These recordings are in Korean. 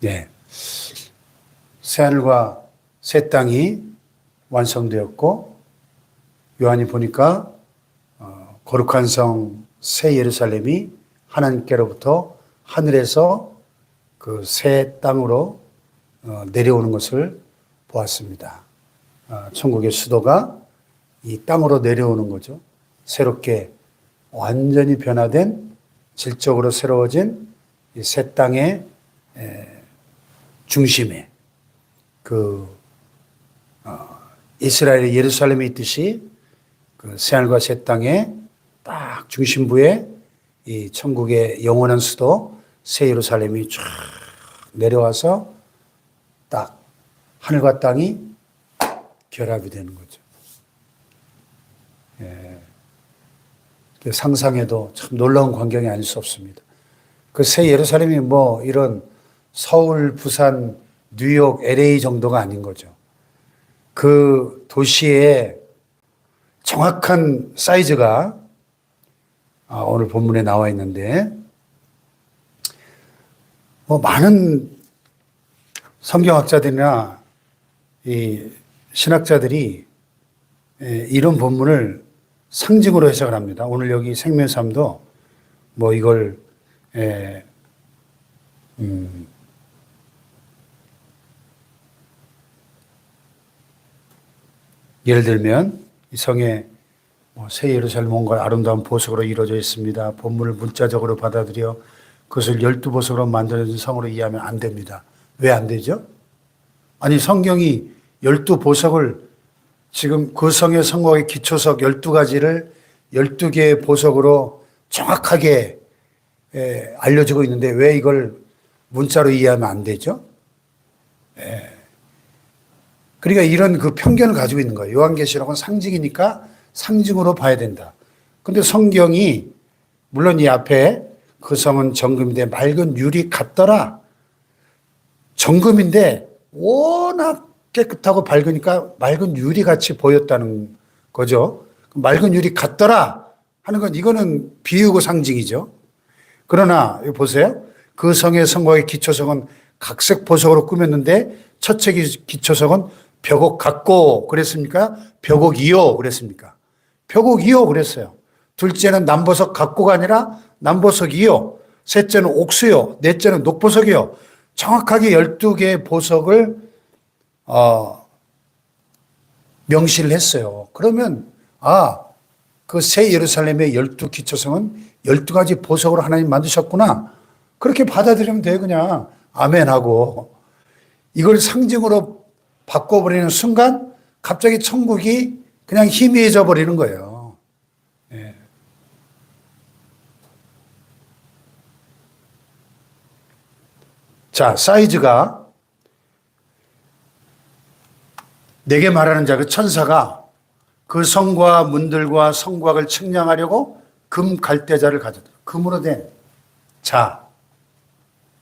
네. 새하늘과 새 땅이 완성되었고 요한이 보니까 어, 거룩한 성 새 예루살렘이 하나님께로부터 하늘에서 그 새 땅으로 어, 내려오는 것을 보았습니다. 아, 천국의 수도가 이 땅으로 내려오는 거죠. 새롭게 완전히 변화된 질적으로 새로워진 이새 땅의 에, 중심에 그 어, 이스라엘의 예루살렘이 있듯이 그 새하늘과 새 땅의 딱 중심부에 이 천국의 영원한 수도 새 예루살렘이 쫙 내려와서 딱 하늘과 땅이 결합이 되는 거죠. 예. 그 상상해도 참 놀라운 광경이 아닐 수 없습니다. 그 새 예루살렘이 뭐 이런 서울, 부산, 뉴욕, LA 정도가 아닌 거죠. 그 도시의 정확한 사이즈가 아, 오늘 본문에 나와 있는데 뭐 많은 성경학자들이나 이 신학자들이 에, 이런 본문을 상징으로 해석을 합니다. 오늘 여기 생명삼도 뭐 이걸 에, 음, 예를 들면 이 성에 뭐새 예루살렘 온과 아름다운 보석으로 이루어져 있습니다. 본문을 문자적으로 받아들여 그것을 열두 보석으로 만들어진 성으로 이해하면 안 됩니다. 왜 안 되죠? 아니 성경이 열두 보석을 지금 그 성의 성곽의 기초석 열두 가지를 열두 개의 보석으로 정확하게 에, 알려지고 있는데 왜 이걸 문자로 이해하면 안 되죠? 예. 그러니까 이런 그 편견을 가지고 있는 거예요. 요한계시록은 상징이니까 상징으로 봐야 된다. 근데 성경이 물론 이 앞에 그 성은 정금인데 맑은 유리 같더라. 정금인데 워낙 깨끗하고 밝으니까 맑은 유리 같이 보였다는 거죠. 맑은 유리 같더라 하는 건 이거는 비유고 상징이죠. 그러나 보세요. 그 성의 성곽의 기초석은 각색 보석으로 꾸몄는데 첫째 기- 기초석은 벽옥 같고 그랬습니까? 벽옥이요 그랬습니까? 벽옥이요 그랬어요. 둘째는 남보석 같고가 아니라 남보석이요. 셋째는 옥수요. 넷째는 녹보석이요. 정확하게 12개의 보석을 어, 명시를 했어요. 그러면 아, 그 새 예루살렘의 12 기초성은 12가지 보석으로 하나님 만드셨구나. 그렇게 받아들이면 돼 그냥 아멘하고 이걸 상징으로 바꿔버리는 순간 갑자기 천국이 그냥 희미해져 버리는 거예요. 예. 자, 사이즈가 내게 말하는 자, 그 천사가 그 성과 문들과 성곽을 측량하려고 금 갈대자를 가졌다. 금으로 된 자,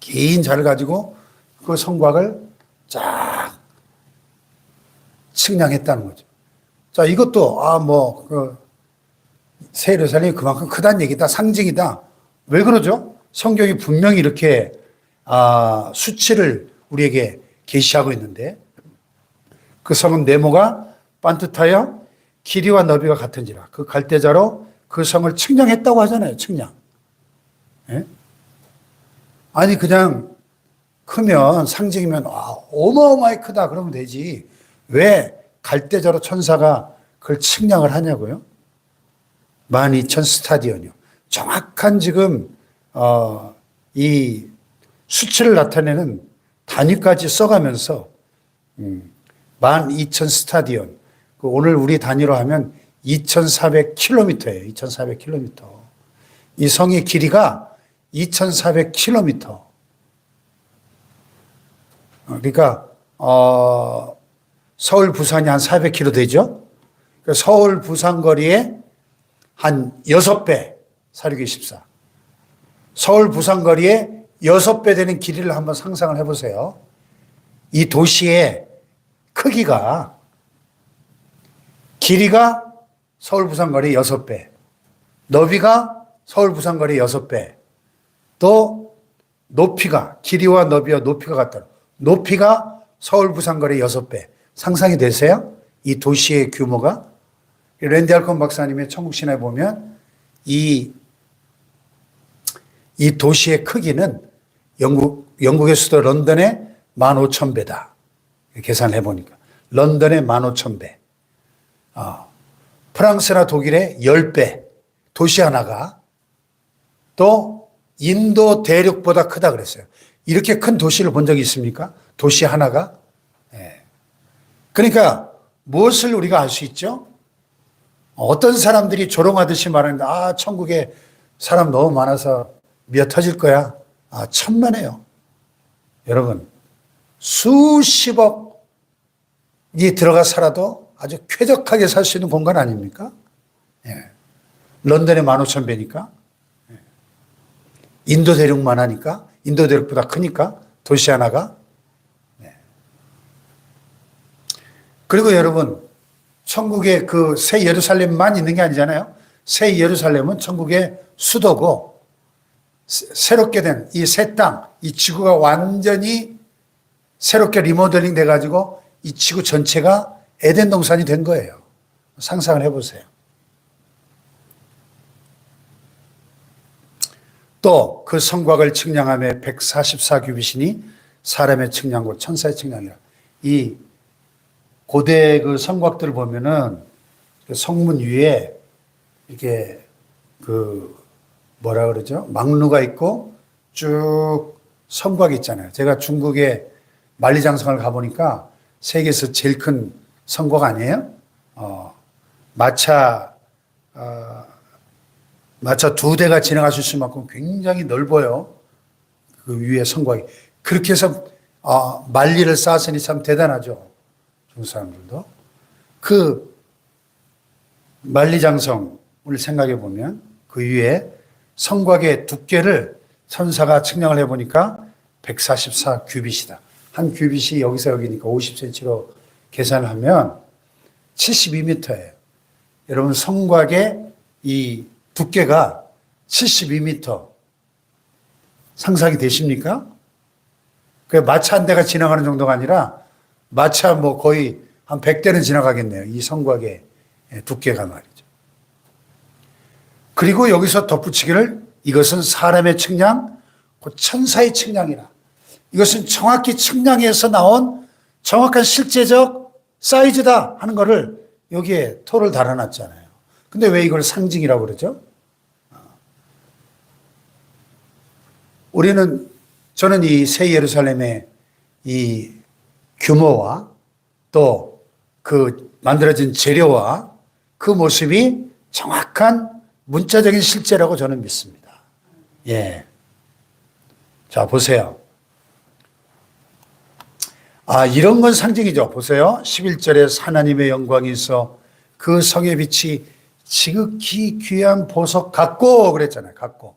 긴 자를 가지고 그 성곽을 쫙 측량했다는 거죠. 자, 이것도, 아, 뭐, 그, 새 예루살렘이 그만큼 크다는 얘기다, 상징이다. 왜 그러죠? 성경이 분명히 이렇게, 아, 수치를 우리에게 계시하고 있는데, 그 성은 네모가 반듯하여 길이와 너비가 같은지라. 그 갈대자로 그 성을 측량했다고 하잖아요, 측량. 예? 아니, 그냥 크면 상징이면 아, 어마어마하게 크다 그러면 되지. 왜 갈대자로 천사가 그걸 측량을 하냐고요? 12,000 스타디언이요. 정확한 지금 어, 이 수치를 나타내는 단위까지 써가면서 음, 12,000 스타디언. 그 오늘 우리 단위로 하면 2,400km예요. 2,400km. 이 성의 길이가 2,400km. 그러니까 어, 서울 부산이 한 400km 되죠. 그러니까 서울 부산 거리에 한 6배 사륙이 14. 서울 부산 거리에 6배 되는 길이를 한번 상상을 해보세요. 이 도시의 크기가 길이가 서울 부산 거리 6배, 너비가 서울 부산 거리 6배, 또 높이가 길이와 너비와 높이가 같다. 높이가 서울 부산 거리 6배. 상상이 되세요? 이 도시의 규모가 랜디 알콘 박사님의 천국 신화에 보면 이, 이 도시의 크기는 영국, 영국의 수도 런던의 15,000배다. 계산해 보니까. 런던의 15,000배. 어, 프랑스나 독일의 10배. 도시 하나가 또 인도 대륙보다 크다 그랬어요. 이렇게 큰 도시를 본 적이 있습니까? 도시 하나가? 예. 그러니까 무엇을 우리가 알 수 있죠? 어떤 사람들이 조롱하듯이 말하는데, 아, 천국에 사람 너무 많아서 미어 터질 거야. 아, 천만에요. 여러분, 수십억이 들어가 살아도 아주 쾌적하게 살 수 있는 공간 아닙니까? 예. 런던의 15,000배니까. 인도 대륙만 하니까. 인도 대륙보다 크니까. 도시 하나가. 네. 그리고 여러분, 천국에 그 새 예루살렘만 있는 게 아니잖아요. 새 예루살렘은 천국의 수도고, 새- 새롭게 된 이 새 땅, 이 지구가 완전히 새롭게 리모델링 돼가지고 이 지구 전체가 에덴 동산이 된 거예요. 상상을 해보세요. 또 그 성곽을 측량함에 144규빗이니 사람의 측량고 천사의 측량이라. 이 고대 그 성곽들을 보면은 그 성문 위에 이렇게 그 뭐라 그러죠? 망루가 있고 쭉 성곽이 있잖아요. 제가 중국의 만리장성을 가보니까 세계에서 제일 큰 성곽 아니에요? 어, 마차, 어, 마차 두 대가 지나갈 수 있을 만큼 굉장히 넓어요. 그 위에 성곽이. 그렇게 해서 어, 만리를 쌓았으니 참 대단하죠. 중국 사람들도. 그 만리장성을 생각해 보면 그 위에 성곽의 두께를 천사가 측량을 해 보니까 144 규빗이다. 한 규빗이 여기서 여기니까 50cm로 계산을 하면 72m예요. 여러분 성곽의 이 두께가 72m 상상이 되십니까? 그 마차 한 대가 지나가는 정도가 아니라 마차 뭐 거의 한 100대는 지나가겠네요. 이 성곽의 두께가 말이죠. 그리고 여기서 덧붙이기를 이것은 사람의 측량, 곧 천사의 측량이라. 이것은 정확히 측량해서 나온 정확한 실제적 사이즈다 하는 거를 여기에 토를 달아놨잖아요. 근데 왜 이걸 상징이라고 그러죠? 우리는 저는 이 새 예루살렘의 이 규모와 또 그 만들어진 재료와 그 모습이 정확한 문자적인 실제라고 저는 믿습니다. 예. 자, 보세요. 아, 이런 건 상징이죠. 보세요. 11절에 하나님의 영광이 있어 그 성의 빛이 지극히 귀한 보석 같고 그랬잖아요. 같고.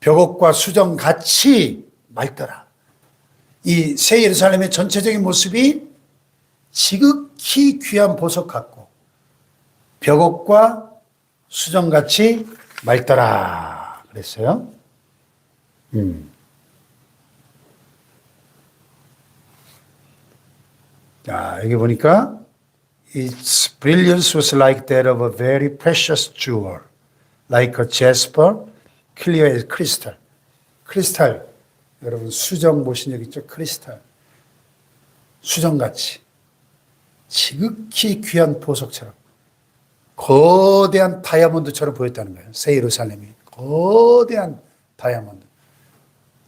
벽옥과 수정 같이 맑더라. 이 새 예루살렘의 전체적인 모습이 지극히 귀한 보석 같고 벽옥과 수정같이 맑더라 그랬어요. 음. 자, 여기 보니까 its brilliance was like that of a very precious jewel, like a jasper, clear as crystal. 크리스탈. 여러분 수정 보신 적 있죠? 크리스탈. 수정같이 지극히 귀한 보석처럼 거대한 다이아몬드처럼 보였다는 거예요. 새 예루살렘이 거대한 다이아몬드.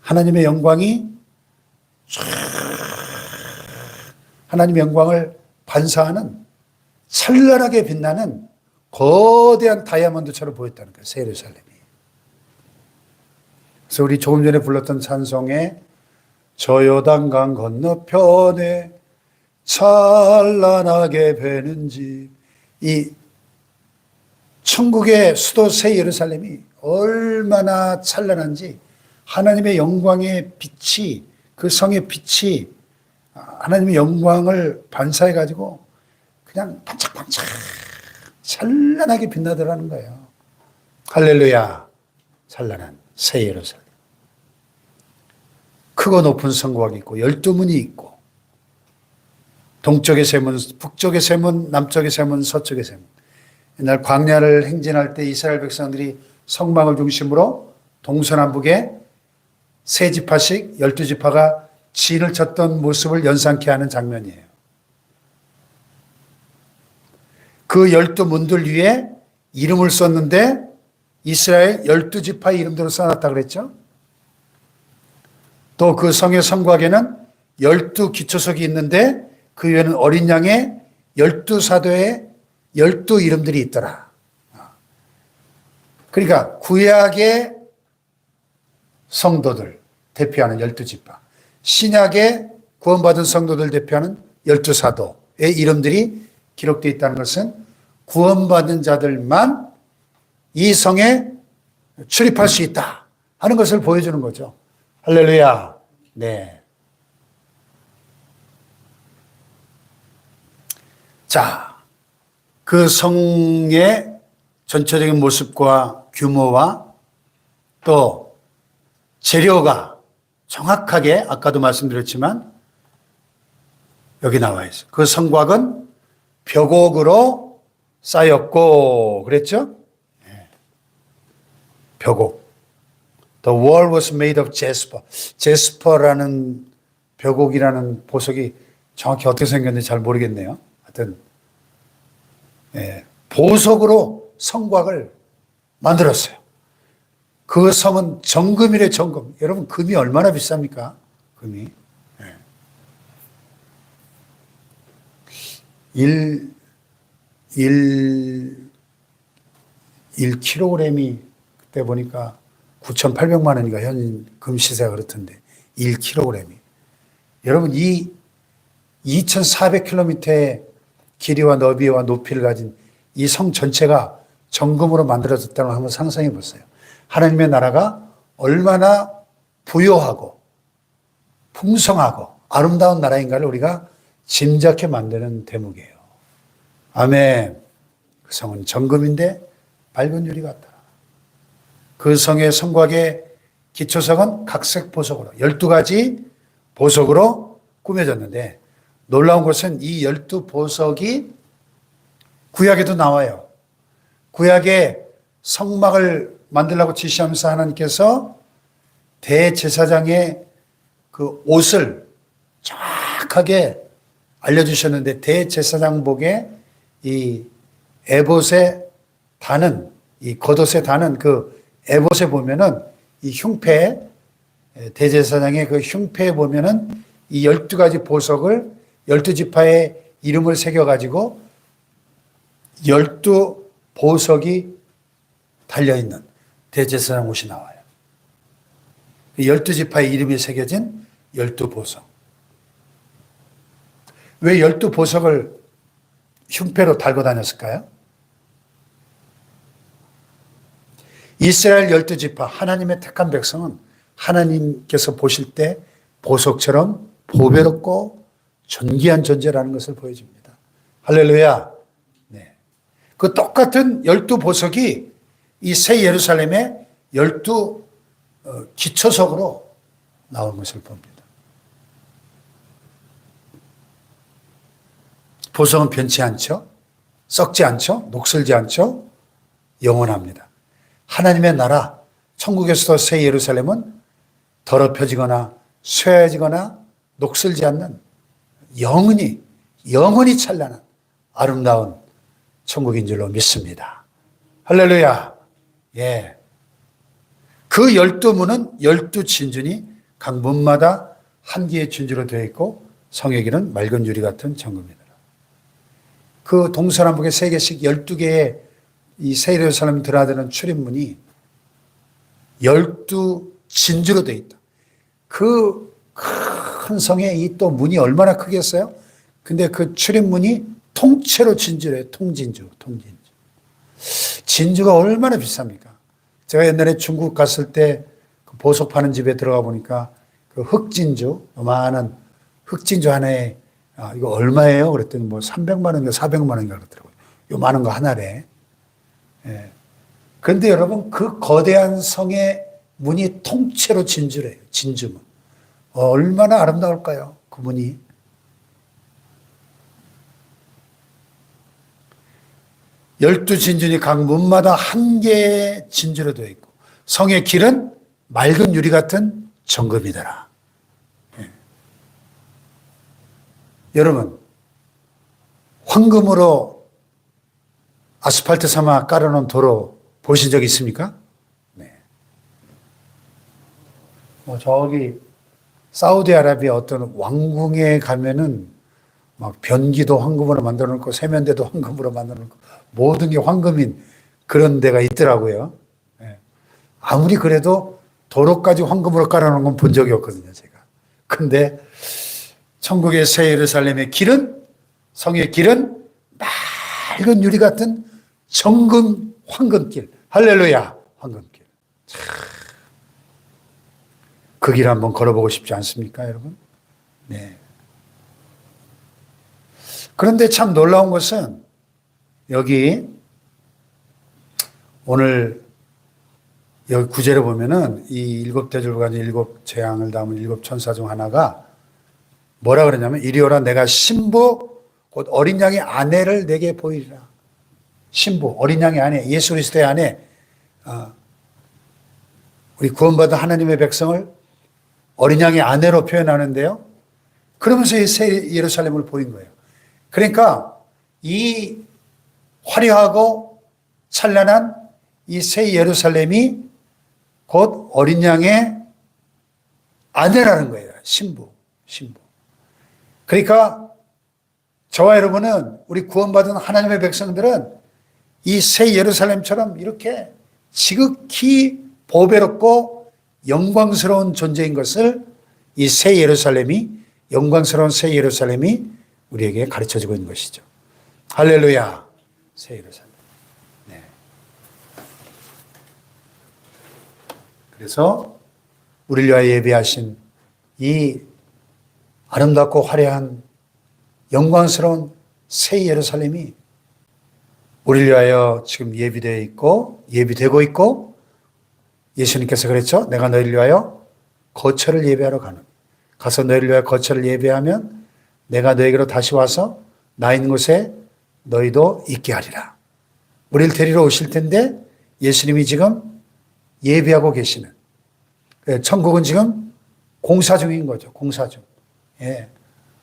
하나님의 영광이 쫙 하나님의 영광을 반사하는 찬란하게 빛나는 거대한 다이아몬드처럼 보였다는 거예요. 새 예루살렘이. 그래서 우리 조금 전에 불렀던 찬송에 저 요단강 건너편에 찬란하게 배는지 이 천국의 수도 새 예루살렘이 얼마나 찬란한지 하나님의 영광의 빛이 그 성의 빛이 하나님의 영광을 반사해 가지고 그냥 반짝반짝 찬란하게 빛나더라는 거예요. 할렐루야. 찬란한 새 예루살렘. 크고 높은 성곽이 있고 열두 문이 있고 동쪽의 세문, 북쪽의 세문, 남쪽의 세문, 서쪽의 세문. 옛날 광야를 행진할 때 이스라엘 백성들이 성막을 중심으로 동서남북에 세 지파씩 열두 지파가 진을 쳤던 모습을 연상케 하는 장면이에요. 그 열두 문들 위에 이름을 썼는데 이스라엘 열두 지파의 이름대로 써놨다 그랬죠. 또 그 성의 성곽에는 열두 기초석이 있는데 그 위에는 어린 양의 열두 사도의 열두 이름들이 있더라. 그러니까 구약의 성도들 대표하는 열두 지파, 신약의 구원받은 성도들 대표하는 열두 사도의 이름들이 기록되어 있다는 것은 구원받은 자들만 이 성에 출입할 수 있다 하는 것을 보여주는 거죠. 할렐루야. 네. 자, 그 성의 전체적인 모습과 규모와 또 재료가 정확하게 아까도 말씀드렸지만 여기 나와 있어요. 그 성곽은 벽옥으로 쌓였고 그랬죠? 네. 벽옥. The wall was made of jasper. 제스퍼라는 벽옥이라는 보석이 정확히 어떻게 생겼는지 잘 모르겠네요. 하여튼 예, 보석으로 성곽을 만들었어요. 그 성은 정금이래 정금. 여러분 금이 얼마나 비쌉니까? 금이. 예. 1, 1, 1kg이 그때 보니까 9,800만 원인가 현금 시세가 그렇던데 1kg이. 여러분 이 2,400km의 길이와 너비와 높이를 가진 이 성 전체가 정금으로 만들어졌다는 걸 한번 상상해 보세요. 하나님의 나라가 얼마나 부요하고 풍성하고 아름다운 나라인가를 우리가 짐작해 만드는 대목이에요. 아멘. 그 성은 정금인데 밝은 유리 같다. 그 성의 성곽의 기초석은 각색 보석으로 12가지 보석으로 꾸며졌는데 놀라운 것은 이 열두 보석이 구약에도 나와요. 구약에 성막을 만들라고 지시하면서 하나님께서 대제사장의 그 옷을 정확하게 알려주셨는데 대제사장복에 이 에봇에 다는 이 겉옷에 다는 그 에봇에 보면은 이 흉패 대제사장의 그 흉패에 보면은 이 열두 가지 보석을 열두 지파의 이름을 새겨 가지고 열두 보석이 달려 있는 대제사장 옷이 나와요. 열두 지파의 이름이 새겨진 열두 보석. 왜 열두 보석을 흉패로 달고 다녔을까요? 이스라엘 열두 지파 하나님의 택한 백성은 하나님께서 보실 때 보석처럼 보배롭고 존귀한 존재라는 것을 보여줍니다. 할렐루야. 네. 그 똑같은 열두 보석이 이 새 예루살렘의 열두 어, 기초석으로 나온 것을 봅니다. 보석은 변치 않죠. 썩지 않죠. 녹슬지 않죠. 영원합니다. 하나님의 나라, 천국에서도 새 예루살렘은 더럽혀지거나 쇠해지거나 녹슬지 않는 영원히, 영원히 찬란한 아름다운 천국인 줄로 믿습니다. 할렐루야. 예. 그 열두 문은 열두 진준이 각 문마다 한 개의 진주로 되어 있고 길은 맑은 유리 같은 정금이더라. 그 동서남북에 세 개씩 열두 개의 이 세례 사람 드나드는 출입문이 열두 진주로 되어 있다. 그 큰 성에 이 또 문이 얼마나 크겠어요? 근데 그 출입문이 통째로 진주래요. 통진주, 통진주. 진주가 얼마나 비쌉니까? 제가 옛날에 중국 갔을 때 그 보석 파는 집에 들어가 보니까 그 흑진주, 요만한 흑진주 하나에 아, 이거 얼마예요? 그랬더니 뭐 300만 원인가 400만 원인가 그러더라고요. 요만한 거 하나래. 예. 그런데 여러분 그 거대한 성의 문이 통째로 진주래요. 진주문. 얼마나 아름다울까요? 그분이. 열두 진준이 각 문마다 한 개의 진주로 되어 있고 성의 길은 맑은 유리 같은 정금이더라. 예. 여러분 황금으로 아스팔트 삼아 깔아놓은 도로 보신 적 있습니까? 네. 뭐 저기 사우디아라비아 어떤 왕궁에 가면은 막 변기도 황금으로 만들어 놓고 세면대도 황금으로 만들어 놓고 모든 게 황금인 그런 데가 있더라고요. 예. 아무리 그래도 도로까지 황금으로 깔아놓은 건 본 적이 없거든요, 제가. 근데 천국의 새 예루살렘의 길은 성의 길은 맑은 유리 같은 정금 황금길. 할렐루야. 황금길. 그길 한번 걸어보고 싶지 않습니까, 여러분? 네. 그런데 참 놀라운 것은 여기 오늘 여기 구절에 보면은 이 일곱 대줄과 일곱 재앙을 담은 일곱 천사 중 하나가 뭐라 그러냐면 이리 오라 내가 신부 곧 어린 양의 아내를 내게 보이리라. 신부 어린 양의 아내 예수 그리스도의 아내 어, 우리 구원받은 하나님의 백성을 어린 양의 아내로 표현하는데요. 그러면서 이 새 예루살렘을 보인 거예요. 그러니까 이 화려하고 찬란한 이 새 예루살렘이 곧 어린 양의 아내라는 거예요. 신부, 신부. 그러니까 저와 여러분은 우리 구원받은 하나님의 백성들은 이 새 예루살렘처럼 이렇게 지극히 보배롭고 영광스러운 존재인 것을 이 새 예루살렘이 영광스러운 새 예루살렘이 우리에게 가르쳐 주고 있는 것이죠. 할렐루야. 새 예루살렘. 네. 그래서 우리를 위하여 예비하신 이 아름답고 화려한 영광스러운 새 예루살렘이 우리를 위하여 지금 예비되어 있고 예비되고 있고 예수님께서 그랬죠. 내가 너희를 위하여 거처를 예배하러 가는. 가서 너희를 위하여 거처를 예배하면 내가 너에게로 다시 와서 나 있는 곳에 너희도 있게 하리라. 우리를 데리러 오실 텐데 예수님이 지금 예비하고 계시는. 예, 천국은 지금 공사 중인 거죠. 공사 중. 예.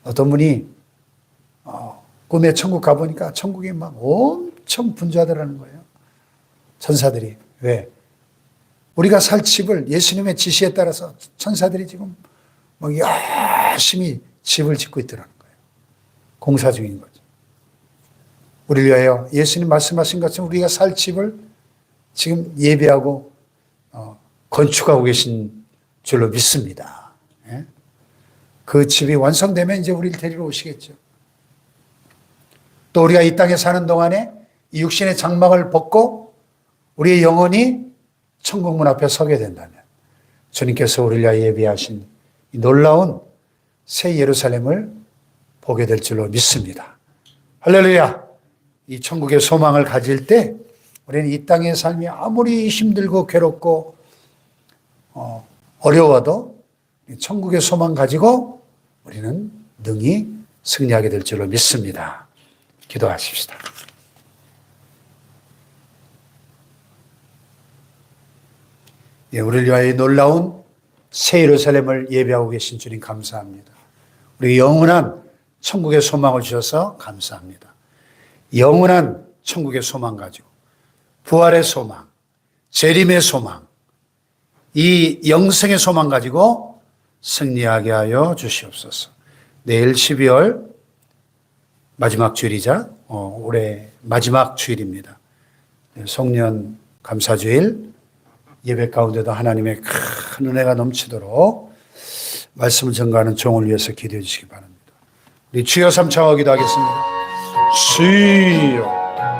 어떤 분이 어, 꿈에 천국 가보니까 천국이 막 엄청 분주하더라는 거예요. 천사들이. 왜? 우리가 살 집을 예수님의 지시에 따라서 천사들이 지금 막 열심히 집을 짓고 있더라는 거예요. 공사 중인 거죠. 우리를 위하여 예수님 말씀하신 것처럼 우리가 살 집을 지금 예배하고 어, 건축하고 계신 줄로 믿습니다. 예? 그 집이 완성되면 이제 우리를 데리러 오시겠죠. 또 우리가 이 땅에 사는 동안에 이 육신의 장막을 벗고 우리의 영혼이 천국 문 앞에 서게 된다면 주님께서 우리를 위하여 예비하신 이 놀라운 새 예루살렘을 보게 될 줄로 믿습니다. 할렐루야! 이 천국의 소망을 가질 때 우리는 이 땅의 삶이 아무리 힘들고 괴롭고 어, 어려워도 천국의 소망 가지고 우리는 능히 승리하게 될 줄로 믿습니다. 기도하십시다. 예, 우리를 위하여 놀라운 새 예루살렘을 예배하고 계신 주님 감사합니다. 우리 영원한 천국의 소망을 주셔서 감사합니다. 영원한 천국의 소망 가지고 부활의 소망, 재림의 소망, 이 영생의 소망 가지고 승리하게 하여 주시옵소서. 내일 12월 마지막 주일이자 어, 올해 마지막 주일입니다. 송년 감사주일 예배 가운데도 하나님의 큰 은혜가 넘치도록 말씀을 전가하는 종을 위해서 기도해 주시기 바랍니다. 우리 주여 삼창하기도 하겠습니다. 주여